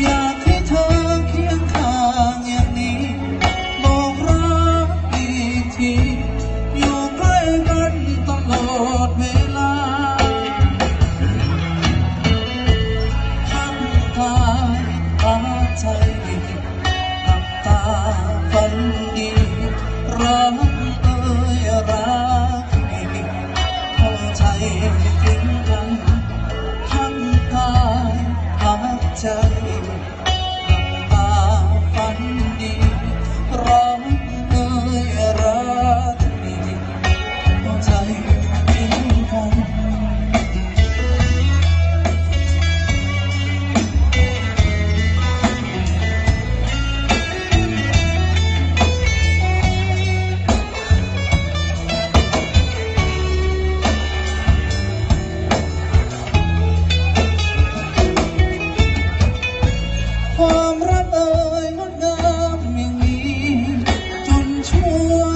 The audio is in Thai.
อยากให้เธอเคียงข้างอย่างนี้ บอกรักอีกที อยู่ใกล้กันตลอดเวลาทักทายตาใจนับตาฝันดีรักเอ่รักอีกาใจจริงกัน tongue. 哭